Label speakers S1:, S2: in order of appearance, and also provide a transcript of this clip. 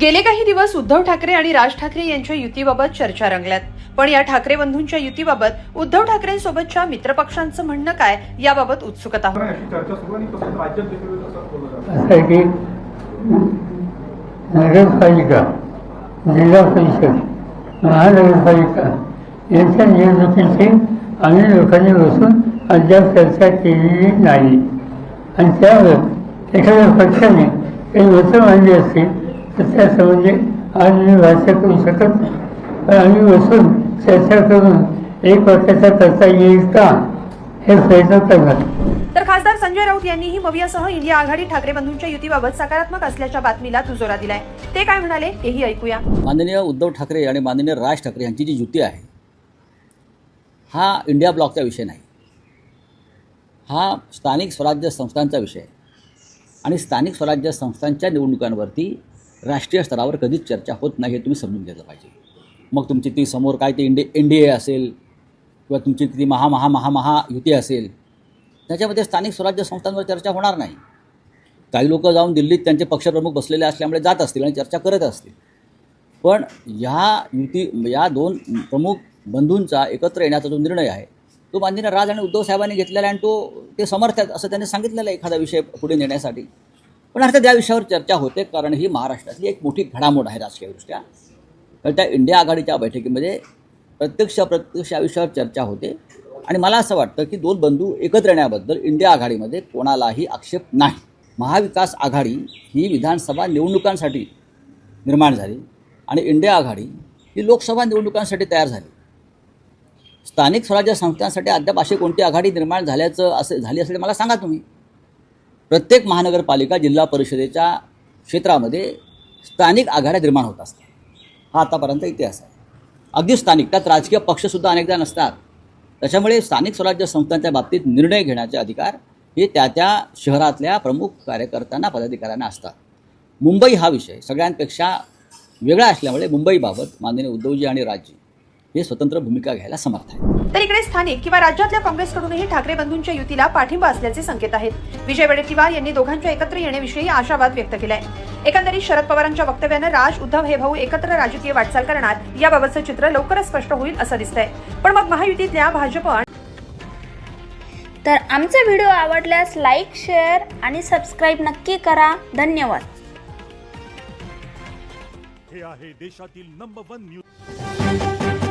S1: गेले काही दिवस उद्धव ठाकरे आणि राज ठाकरे यांच्या युतीबाबत चर्चा रंगल्यात. पण या ठाकरे बंधूंच्या युतीबाबत उद्धव ठाकरेंसोबतच्या मित्रपक्षांचं म्हणणं काय याबाबत उत्सुकता
S2: नगरपालिका जिल्हा परिषद महानगरपालिका यांच्या निवडणुकीची आम्ही लोकांनी बसून अद्याप चर्चा केलेली नाही. आणि त्यावर एखाद्या पक्षाने काही मतं मांडली असतील तर त्या संबंधी आज मी भाष्य करू शकत नाही पण आम्ही बसून चर्चा करून एक वर्षाचा करता येईल का हे प्रयत्न करणार
S1: तर खासदार संजय राऊत यांनीही मवियासह इंडिया आघाडी ठाकरे बंधूंच्या युतीबाबत सकारात्मक असल्याच्या बातमीला दुजोरा दिलाय. ते काय म्हणाले तेही ऐकूया.
S3: माननीय उद्धव ठाकरे आणि माननीय राज ठाकरे यांची जी युती आहे हा इंडिया ब्लॉकचा विषय नाही. हा स्थानिक स्वराज्य संस्थांचा विषय आहे. आणि स्थानिक स्वराज्य संस्थांच्या निवडणुकांवरती राष्ट्रीय स्तरावर कधीच चर्चा होत नाही हे तुम्ही समजून घेतलं पाहिजे. मग तुमची ती समोर काय ते इंडे एन डी ए असेल किंवा तुमची ती महा महा महा महा युती असेल त्याच्यामध्ये स्थानिक स्वराज्य संस्थांवर चर्चा होणार नाही. काही लोक जाऊन दिल्लीत त्यांचे पक्षप्रमुख बसलेले असल्यामुळे जात असतील आणि चर्चा करत असतील. पण ह्या युती या दोन प्रमुख बंधूंचा एकत्र येण्याचा जो निर्णय आहे तो माननीय राज आणि उद्धव साहेबांनी घेतलेला आहे आणि तो ते समर्थ आहेत असं त्यांनी सांगितलेलं आहे एखादा विषय पुढे नेण्यासाठी. पण अर्थात या विषयावर चर्चा होते कारण ही महाराष्ट्रातली एक मोठी घडामोड आहे राजकीयदृष्ट्या. तर त्या इंडिया आघाडीच्या बैठकीमध्ये प्रत्यक्ष अप्रत्यक्ष या विषयावर चर्चा होते. आणि मला असं वाटतं की दोन बंधू एकत्र येण्याबद्दल इंडिया आघाडीमध्ये कोणालाही आक्षेप नाही. महाविकास आघाडी ही विधानसभा निवडणुकांसाठी निर्माण झाली आणि इंडिया आघाडी ही लोकसभा निवडणुकांसाठी तयार झाली. स्थानिक स्वराज्य संस्थांसाठी अद्याप अशी कोणती आघाडी निर्माण झाल्याचं असे झाली असेल मला सांगा तुम्ही. प्रत्येक महानगरपालिका जिल्हा परिषदेच्या क्षेत्रामध्ये स्थानिक आघाड्या निर्माण होत असतात. हा आतापर्यंत इतिहास आहे. अगदी स्थानिक त्यात राजकीय पक्षसुद्धा अनेकदा नसतात. त्याच्यामुळे स्थानिक स्वराज्य संस्थांच्या बाबतीत निर्णय घेण्याचे अधिकार हे त्या त्या शहरातल्या प्रमुख कार्यकर्त्यांना पदाधिकाऱ्यांना असतात. मुंबई हा विषय सगळ्यांपेक्षा वेगळा असल्यामुळे मुंबईबाबत माननीय उद्धवजी आणि राजजी हे स्वतंत्र भूमिका घ्यायला समर्थ आहेत
S1: तर इकडे स्थानिक किंवा राज्यातल्या काँग्रेसकडूनही ठाकरे बंधूंच्या युतीला पाठिंबा असल्याचे संकेत आहेत. विजय वडेट्टीवार यांनी दोघांच्या एकत्र येण्याविषयी आशावाद व्यक्त केलाय. एकंदरीत शरद पवारांच्या वक्तव्यानं राज उद्धव हे भाऊ एकत्र राजकीय वाटचाल करणार याबाबतचं चित्र लवकरच स्पष्ट होईल असं दिसतंय. पण मग महायुतीतल्या भाजप
S4: तर आमचा व्हिडिओ आवडल्यास लाईक शेअर आणि सबस्क्राईब नक्की करा. धन्यवाद.
S5: हे आहे देशातील नंबर वन न्यूज